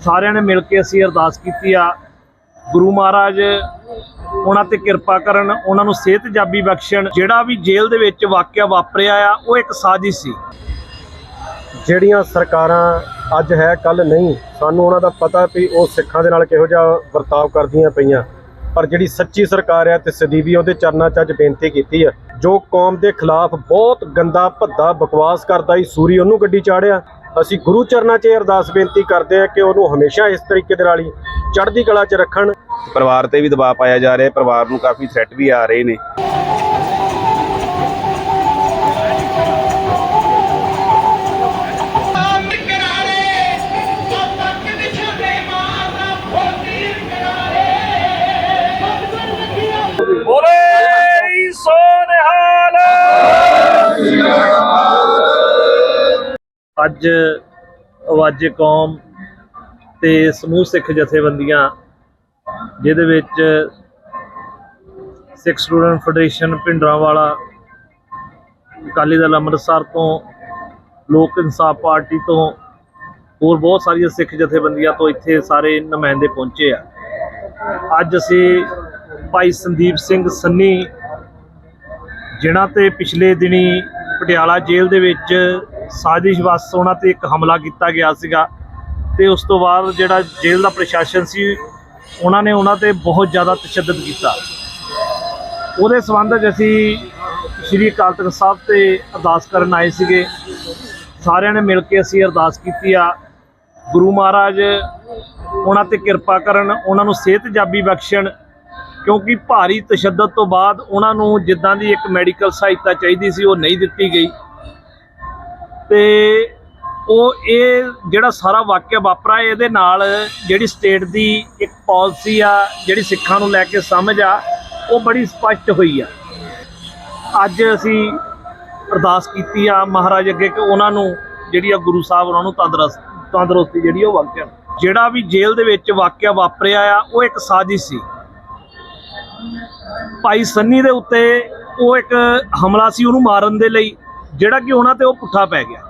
ਸਾਰਿਆਂ ਨੇ ਮਿਲ ਕੇ ਅਸੀਂ ਅਰਦਾਸ ਕੀਤੀ ਆ। ਗੁਰੂ ਮਹਾਰਾਜ, ਉਹਨਾਂ ਤੇ ਕਿਰਪਾ ਕਰਨ, ਉਹਨਾਂ ਨੂੰ ਸਿਹਤਯਾਬੀ ਬਖਸ਼ਣ। ਜਿਹੜਾ ਵੀ ਜੇਲ੍ਹ ਦੇ ਵਿੱਚ ਵਾਕਿਆ ਵਾਪਰਿਆ ਆ, ਉਹ ਇੱਕ ਸਾਜ਼ਿਸ਼ ਸੀ। ਜਿਹੜੀਆਂ ਸਰਕਾਰਾਂ ਅੱਜ ਹੈ ਕੱਲ ਨਹੀਂ, ਸਾਨੂੰ ਉਹਨਾਂ ਦਾ ਪਤਾ ਵੀ ਉਹ ਸਿੱਖਾਂ ਦੇ ਨਾਲ ਕਿਹੋ ਜਿਹਾ ਵਰਤਾਵ ਕਰਦੀਆਂ ਪਈਆਂ। ਪਰ ਜਿਹੜੀ ਸੱਚੀ ਸਰਕਾਰ ਹੈ ਤੇ ਸਦੀਵੀ ਉਹਦੇ ਚਰਨਾਂ 'ਚ ਅੱਜ ਬੇਨਤੀ ਕੀਤੀ ਹੈ। ਜੋ ਕੌਮ ਦੇ ਖਿਲਾਫ ਬਹੁਤ ਗੰਦਾ, ਭੱਦਾ ਬਕਵਾਸ ਕਰਦਾ ਹੀ ਸੂਰੀ ਉਹਨੂੰ ਗੱਡੀ ਚਾੜਿਆ। ਅਸੀਂ ਗੁਰੂ ਚਰਨਾਂ 'ਚ ਇਹ ਅਰਦਾਸ ਬੇਨਤੀ ਕਰਦੇ ਹਾਂ ਕਿ ਉਹਨੂੰ ਹਮੇਸ਼ਾ ਇਸ ਤਰੀਕੇ ਦੇ ਨਾਲ ਹੀ ਚੜ੍ਹਦੀ ਕਲਾ 'ਚ ਰੱਖਣ। ਪਰਿਵਾਰ ਤੇ ਵੀ ਦਬਾਅ ਪਾਇਆ ਜਾ ਰਿਹਾ ਹੈ ਪਰਿਵਾਰ ਨੂੰ ਕਾਫੀ ਥ੍ਰੈਟ ਵੀ ਆ ਰਹੇ ਨੇ। ਅੱਜ ਆਵਾਜ਼ੇ ਕੌਮ ਤੇ ਸਮੂਹ ਸਿੱਖ ਜਥੇਬੰਦੀਆਂ, ਜਿਹਦੇ ਵਿੱਚ ਸਿੱਖ ਸਟੂਡੈਂਟ ਫੈਡਰੇਸ਼ਨ ਭਿੰਡਰਾਂਵਾਲਾ, ਅਕਾਲੀ ਦਲ ਅੰਮ੍ਰਿਤਸਰ ਤੋਂ, ਲੋਕ ਇਨਸਾਫ ਪਾਰਟੀ ਤੋਂ, ਹੋਰ ਬਹੁਤ ਸਾਰੀਆਂ ਸਿੱਖ ਜਥੇਬੰਦੀਆਂ ਤੋਂ ਇੱਥੇ ਸਾਰੇ ਨੁਮਾਇੰਦੇ ਪਹੁੰਚੇ ਆ। ਅੱਜ ਅਸੀਂ ਭਾਈ ਸੰਦੀਪ ਸਿੰਘ ਸੰਨੀ, ਜਿਨ੍ਹਾਂ ਤੇ ਪਿਛਲੇ ਦਿਨੀ ਪਟਿਆਲਾ ਜੇਲ੍ਹ ਦੇ ਵਿੱਚ ਸਾਜ਼ਿਸ਼ ਵਸ ਉਹਨਾਂ ਤੇ ਇੱਕ ਹਮਲਾ ਕੀਤਾ ਗਿਆ ਸੀਗਾ ਤੇ ਉਸ ਤੋਂ ਬਾਅਦ ਜਿਹੜਾ ਜੇਲ੍ਹ ਦਾ ਪ੍ਰਸ਼ਾਸਨ ਸੀ, ਉਹਨਾਂ ਨੇ ਉਹਨਾਂ ਤੇ ਬਹੁਤ ਜ਼ਿਆਦਾ ਤਸ਼ੱਦਦ ਕੀਤਾ। ਉਹਦੇ ਸੰਬੰਧ ਵਿੱਚ ਅਸੀਂ ਸ਼੍ਰੀ ਅਕਾਲ ਤਖਤ ਸਾਹਿਬ ਤੇ ਅਰਦਾਸ ਕਰਨ ਆਏ ਸੀਗੇ। ਸਾਰਿਆਂ ਨੇ ਮਿਲ ਕੇ ਅਸੀਂ ਅਰਦਾਸ ਕੀਤੀ ਆ। ਗੁਰੂ ਮਹਾਰਾਜ, ਉਹਨਾਂ ਤੇ ਕਿਰਪਾ ਕਰਨ, ਉਹਨਾਂ ਨੂੰ ਸਿਹਤਯਾਬੀ ਬਖਸ਼ਣ, ਕਿਉਂਕਿ ਭਾਰੀ ਤਸ਼ੱਦਦ ਤੋਂ ਬਾਅਦ ਉਹਨਾਂ ਨੂੰ ਜਿੱਦਾਂ ਦੀ ਇੱਕ ਮੈਡੀਕਲ ਸਹਾਇਤਾ ਚਾਹੀਦੀ ਸੀ, ਉਹ ਨਹੀਂ ਦਿੱਤੀ ਗਈ। ਤੇ ਉਹ ਇਹ ਜਿਹੜਾ ਸਾਰਾ ਵਾਕਿਆ ਵਾਪਰਾ, ਇਹਦੇ ਨਾਲ ਜਿਹੜੀ ਸਟੇਟ ਦੀ ਇੱਕ ਪਾਲਿਸੀ ਆ, ਜਿਹੜੀ ਸਿੱਖਾਂ ਨੂੰ ਲੈ ਕੇ ਸਮਝ ਆ, ਉਹ ਬੜੀ ਸਪਸ਼ਟ ਹੋਈ ਆ। ਅੱਜ ਅਸੀਂ ਅਰਦਾਸ ਕੀਤੀ ਆ ਮਹਾਰਾਜ ਅੱਗੇ ਕਿ ਉਹਨਾਂ ਨੂੰ ਜਿਹੜੀ ਆ ਗੁਰੂ ਸਾਹਿਬ ਉਹਨਾਂ ਨੂੰ ਤੰਦਰੁਸਤ, ਤੰਦਰੁਸਤੀ ਜਿਹੜੀ ਉਹ ਵਾਕਿਆ ਜਿਹੜਾ ਵੀ ਜੇਲ੍ਹ ਦੇ ਵਿੱਚ ਵਾਕਿਆ ਵਾਪਰਿਆ ਆ, ਉਹ ਇੱਕ ਸਾਜ਼ਿਸ਼ ਸੀ। ਭਾਈ ਸੰਨੀ ਦੇ ਉੱਤੇ ਉਹ ਇੱਕ ਹਮਲਾ ਸੀ ਉਹਨੂੰ ਮਾਰਨ ਦੇ ਲਈ। ਜਿਹੜਾ ਕਿ ਉਹਨਾਂ ਤੇ ਉਹ ਪੁੱਠਾ ਪੈ ਗਿਆ।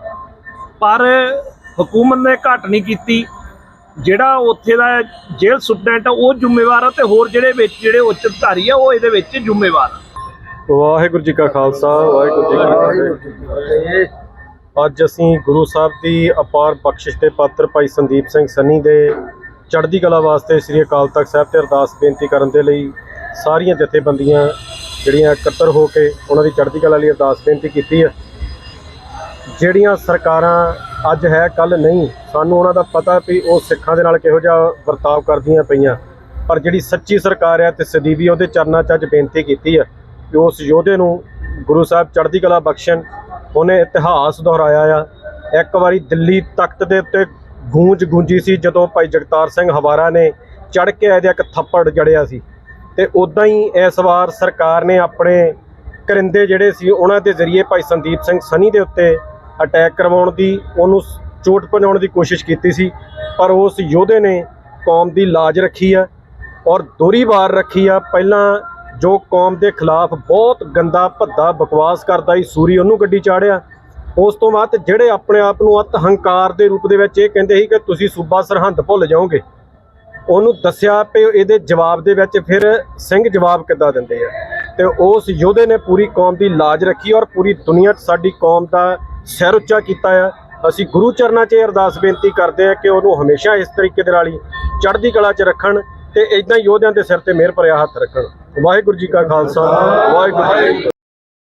ਪਰ ਹਕੂਮਤ ਨੇ ਘੱਟ ਨਹੀਂ ਕੀਤੀ। ਜਿਹੜਾ ਉੱਥੇ ਦਾ ਜੇਲ੍ਹ ਸੁਪਰਡੈਂਟ ਆ, ਉਹ ਜ਼ਿੰਮੇਵਾਰ ਆ ਤੇ ਹੋਰ ਜਿਹੜੇ ਵਿੱਚ ਜਿਹੜੇ ਉੱਚ ਅਧਿਕਾਰੀ ਆ, ਉਹ ਇਹਦੇ ਵਿੱਚ ਜ਼ਿੰਮੇਵਾਰ ਆ। ਵਾਹਿਗੁਰੂ ਜੀ ਕਾ ਖਾਲਸਾ, ਵਾਹਿਗੁਰੂ ਜੀ ਕੀ ਫਤਿਹ। ਅੱਜ ਅਸੀਂ ਗੁਰੂ ਸਾਹਿਬ ਦੀ ਅਪਾਰ ਬਖਸ਼ਿਸ਼ ਦੇ ਪਾਤਰ ਭਾਈ ਸੰਦੀਪ ਸਿੰਘ ਸੰਨੀ ਦੇ ਚੜ੍ਹਦੀ ਕਲਾ ਵਾਸਤੇ ਸ੍ਰੀ ਅਕਾਲ ਤਖਤ ਸਾਹਿਬ ਤੇ ਅਰਦਾਸ ਬੇਨਤੀ ਕਰਨ ਦੇ ਲਈ ਸਾਰੀਆਂ ਜਥੇਬੰਦੀਆਂ ਜਿਹੜੀਆਂ ਇਕੱਤਰ ਹੋ ਕੇ ਉਹਨਾਂ ਦੀ ਚੜ੍ਹਦੀ ਕਲਾ ਲਈ ਅਰਦਾਸ ਬੇਨਤੀ ਕੀਤੀ ਹੈ। ਜਿਹੜੀਆਂ ਸਰਕਾਰਾਂ ਅੱਜ ਹੈ ਕੱਲ ਨਹੀਂ, ਸਾਨੂੰ ਉਹਨਾਂ ਦਾ ਪਤਾ ਵੀ ਉਹ ਸਿੱਖਾਂ ਦੇ ਨਾਲ ਕਿਹੋ ਜਿਹਾ ਵਰਤਾਵ ਕਰਦੀਆਂ ਪਈਆਂ। ਪਰ ਜਿਹੜੀ ਸੱਚੀ ਸਰਕਾਰ ਹੈ ਤੇ ਸਦੀਵੀ ਉਹਦੇ ਚਰਨਾਂ 'ਚ ਅੱਜ ਬੇਨਤੀ ਕੀਤੀ ਹੈ ਕਿ ਉਸ ਯੋਧੇ ਨੂੰ ਗੁਰੂ ਸਾਹਿਬ ਚੜ੍ਹਦੀ ਕਲਾ ਬਖਸ਼ਣ, ਉਹਨੇ ਇਤਿਹਾਸ ਦੁਹਰਾਇਆ ਆ। ਇੱਕ ਵਾਰੀ ਦਿੱਲੀ ਤਖਤ ਦੇ ਉੱਤੇ ਗੂੰਜ ਗੂੰਜੀ ਸੀ ਜਦੋਂ ਭਾਈ ਜਗਤਾਰ ਸਿੰਘ ਹਵਾਰਾ ਨੇ ਚੜ੍ਹ ਕੇ ਇਹਦੇ ਇੱਕ ਥੱਪੜ ਜੜਿਆ ਸੀ। ਤੇ ਉਦਾਂ ਹੀ ਇਸ ਵਾਰ ਸਰਕਾਰ ਨੇ ਆਪਣੇ ਕਰਿੰਦੇ ਜਿਹੜੇ ਸੀ, ਉਹਨਾਂ ਦੇ ਜ਼ਰੀਏ ਭਾਈ ਸੰਦੀਪ ਸਿੰਘ ਸਨੀ ਦੇ ਉੱਤੇ ਅਟੈਕ ਕਰਵਾਉਣ ਦੀ, ਉਹਨੂੰ ਚੋਟ ਪਹੁੰਚਾਉਣ ਦੀ ਕੋਸ਼ਿਸ਼ ਕੀਤੀ ਸੀ, ਪਰ ਉਸ ਯੋਧੇ ਨੇ ਕੌਮ ਦੀ ਲਾਜ ਰੱਖੀ ਆ ਔਰ ਦੋਹਰੀ ਵਾਰ ਰੱਖੀ ਆ। ਪਹਿਲਾਂ ਜੋ ਕੌਮ ਦੇ ਖਿਲਾਫ ਬਹੁਤ ਗੰਦਾ, ਭੱਦਾ ਬਕਵਾਸ ਕਰਦਾ ਸੀ, ਸੂਰੀ ਉਹਨੂੰ ਗੱਡੀ ਚਾੜਿਆ। ਉਸ ਤੋਂ ਬਾਅਦ ਜਿਹੜੇ ਆਪਣੇ ਆਪ ਨੂੰ ਅਤ ਹੰਕਾਰ ਦੇ ਰੂਪ ਦੇ ਵਿੱਚ ਇਹ ਕਹਿੰਦੇ ਸੀ ਕਿ ਤੁਸੀਂ ਸੂਬਾ ਸਰਹੰਦ ਭੁੱਲ ਜਾਓਗੇ। ਉਹਨੂੰ ਦੱਸਿਆ ਕਿ ਇਹਦੇ ਜਵਾਬ ਦੇ ਵਿੱਚ ਫਿਰ ਸਿੰਘ ਜਵਾਬ ਕਿੱਦਾਂ ਦਿੰਦੇ ਆ। ਤੇ ਉਸ ਯੋਧੇ ਨੇ ਪੂਰੀ ਕੌਮ ਦੀ ਲਾਜ ਰੱਖੀ ਔਰ ਪੂਰੀ ਦੁਨੀਆ 'ਚ ਸਾਡੀ ਕੌਮ ਦਾ ਸਿਰ ਉੱਚਾ ਕੀਤਾ ਆ। ਅਸੀਂ ਗੁਰੂ ਚਰਨਾਂ 'ਚ ਅਰਦਾਸ ਬੇਨਤੀ ਕਰਦੇ ਆ ਕਿ ਉਹਨੂੰ ਹਮੇਸ਼ਾ ਇਸ ਤਰੀਕੇ ਦੇ ਨਾਲ ਹੀ ਚੜ੍ਹਦੀ ਕਲਾ 'ਚ ਰੱਖਣ ਤੇ ਇਦਾਂ ਯੋਧਿਆਂ ਦੇ ਸਿਰ ਤੇ ਮਿਹਰ ਭਰਿਆ ਹੱਥ ਰੱਖਣ। ਵਾਹਿਗੁਰੂ ਜੀ ਕਾ ਖਾਲਸਾ, ਵਾਹਿਗੁਰੂ ਜੀ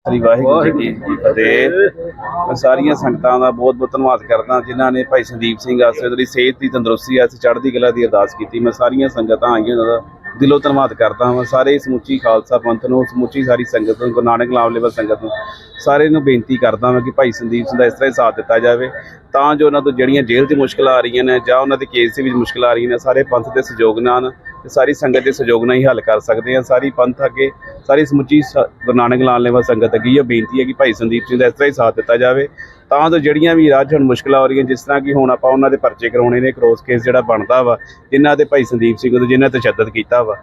ਸ੍ਰੀ ਵਾਹਿਗੁਰੂ ਜੀ ਕੀ ਫਤਿਹ। ਸਾਰੀਆਂ ਸੰਗਤਾਂ ਦਾ ਬਹੁਤ ਬਹੁਤ ਧੰਨਵਾਦ ਕਰਦਾ, ਜਿਨ੍ਹਾਂ ਨੇ ਭਾਈ ਸੰਦੀਪ ਸਿੰਘ ਆਸਰੇ ਦੀ ਸਿਹਤ ਦੀ ਤੰਦਰੁਸਤੀ ਆਸਰੇ ਚੜ੍ਹਦੀ ਕਲਾ ਦੀ ਅਰਦਾਸ ਕੀਤੀ। ਮੈਂ ਸਾਰੀਆਂ ਸੰਗਤਾਂ ਆਈਆਂ ਦਾ ਦਿਲੋਂ ਧੰਨਵਾਦ ਕਰਦਾ ਹਾਂ। ਸਾਰੇ ਸਮੁੱਚੀ ਖਾਲਸਾ ਪੰਥ ਨੂੰ, ਸਮੁੱਚੀ ਸਾਰੀ ਸੰਗਤ ਨੂੰ, ਗੁਰੂ ਨਾਨਕ ਲਾਵ ਲੈਵਲ ਸੰਗਤ ਨੂੰ ਸਾਰੇ ਨੂੰ ਬੇਨਤੀ ਕਰਦਾ ਹਾਂ ਕਿ ਭਾਈ ਸੰਦੀਪ ਸਿੰਘ ਦਾ ਇਸ ਤਰ੍ਹਾਂ ਹੀ ਸਾਥ ਦਿੱਤਾ ਜਾਵੇ। ਤਾਂ ਜੋ ਉਹਨਾਂ ਤੋਂ ਜਿਹੜੀਆਂ ਜੇਲ੍ਹ 'ਚ ਮੁਸ਼ਕਲਾਂ ਆ ਰਹੀਆਂ ਨੇ ਜਾਂ ਉਹਨਾਂ ਦੇ ਕੇਸ 'ਚ ਵੀ ਮੁਸ਼ਕਲਾਂ ਆ ਰਹੀਆਂ ਨੇ, ਸਾਰੇ ਪੰਥ ਦੇ ਸਹਿਯੋਗ ਨਾਲ ਤੇ ਸਾਰੀ ਸੰਗਤ ਦੇ ਸਹਿਯੋਗ ਨਾਲ ਹੀ ਹੱਲ ਕਰ ਸਕਦੇ ਹਾਂ। ਸਾਰੀ ਪੰਥ ਅੱਗੇ ਸਾਰੀ ਸਮੁੱਚੀ ਗੁਰੂ ਨਾਨਕ ਲਾਲ ਲੈਵਲ ਸੰਗਤ ਅੱਗੇ ਇਹ ਬੇਨਤੀ ਹੈ ਕਿ ਭਾਈ ਸੰਦੀਪ ਸਿੰਘ ਦਾ ਇਸ ਤਰ੍ਹਾਂ ਹੀ ਸਾਥ ਦਿੱਤਾ ਜਾਵੇ। ਤਾਂ ਜੋ ਜਿਹੜੀਆਂ ਵੀ ਰਾਜ ਹੁਣ ਮੁਸ਼ਕਲਾਂ ਆ ਰਹੀਆਂ ਜਿਸ ਤਰ੍ਹਾਂ ਕਿ ਹੁਣ ਆਪਾਂ ਉਹਨਾਂ ਦੇ ਪਰਚੇ ਕਰਾਉਣੇ ਨੇ ਕ੍ਰੋਸ ਕੇਸ ਜਿਹੜਾ ਬਣਦਾ ਵਾ ਜਿਨ੍ਹਾਂ ਦੇ ਭਾਈ ਸੰਦੀਪ ਸਿੰਘ ਤੋਂ ਜਿਨ੍ਹਾਂ ਤੇ ਤਸ਼ੱਦਦ ਕੀਤਾ ਵਾ।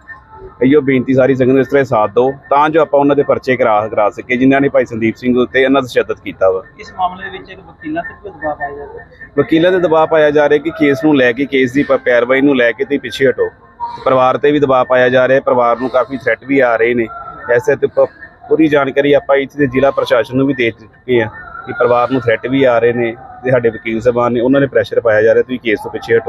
ਇਹੋ ਬੇਨਤੀ ਸਾਰੀ ਸੰਗਤ ਨੂੰ ਇਸ ਤਰ੍ਹਾਂ ਸਾਥ ਦਿਓ ਤਾਂ ਜੋ ਆਪਾਂ ਉਹਨਾਂ ਦੇ ਪਰਚੇ ਕਰਾ ਕਰਾ ਸਕੀਏ ਜਿਨ੍ਹਾਂ ਨੇ ਭਾਈ ਸੰਦੀਪ ਸਿੰਘ ਉੱਤੇ ਇਹਨਾਂ ਤਸ਼ੱਦਦ ਕੀਤਾ ਵਾ। ਇਸ ਮਾਮਲੇ ਦੇ ਵਿੱਚ ਇੱਕ ਵਕੀਲਾਂ ਤੇ ਕੋਈ ਦਬਾਅ ਪਾਇਆ ਜਾਂਦਾ ਹੈ ਵਕੀਲਾਂ ਦੇ ਦਬਾਅ ਪਾਇਆ ਜਾ ਰਿਹਾ ਕਿ ਕੇਸ ਨੂੰ ਲੈ ਕੇ ਕੇਸ ਦੀ ਪੈਰਵਾਈ ਨੂੰ ਲੈ ਕੇ ਤੇ ਪਿੱਛੇ ਹਟੋ। ਪਰਿਵਾਰ ਤੇ ਵੀ ਦਬਾਅ ਪਾਇਆ ਜਾ ਰਿਹਾ ਹੈ ਪਰਿਵਾਰ ਨੂੰ ਕਾਫੀ ਥ੍ਰੈਟ ਵੀ ਆ ਰਹੇ ਨੇ। ਐਸੇ ਤੇ ਪੂਰੀ ਜਾਣਕਾਰੀ ਆਪਾਂ ਇੱਥੇ ਦੇ ਜ਼ਿਲ੍ਹਾ ਪ੍ਰਸ਼ਾਸਨ ਨੂੰ ਵੀ ਦੇ ਚੁੱਕੇ ਆ ਕਿ ਪਰਿਵਾਰ ਨੂੰ ਥ੍ਰੈਟ ਵੀ ਆ ਰਹੇ ਨੇ ਤੇ ਸਾਡੇ ਵਕੀਲ ਸਾਹਿਬਾਨ ਨੇ, ਉਹਨਾਂ ਨੇ ਪ੍ਰੈਸ਼ਰ ਪਾਇਆ ਜਾ ਰਿਹਾ, ਤੁਸੀਂ ਕੇਸ ਤੋਂ ਪਿੱਛੇ ਹਟੋ।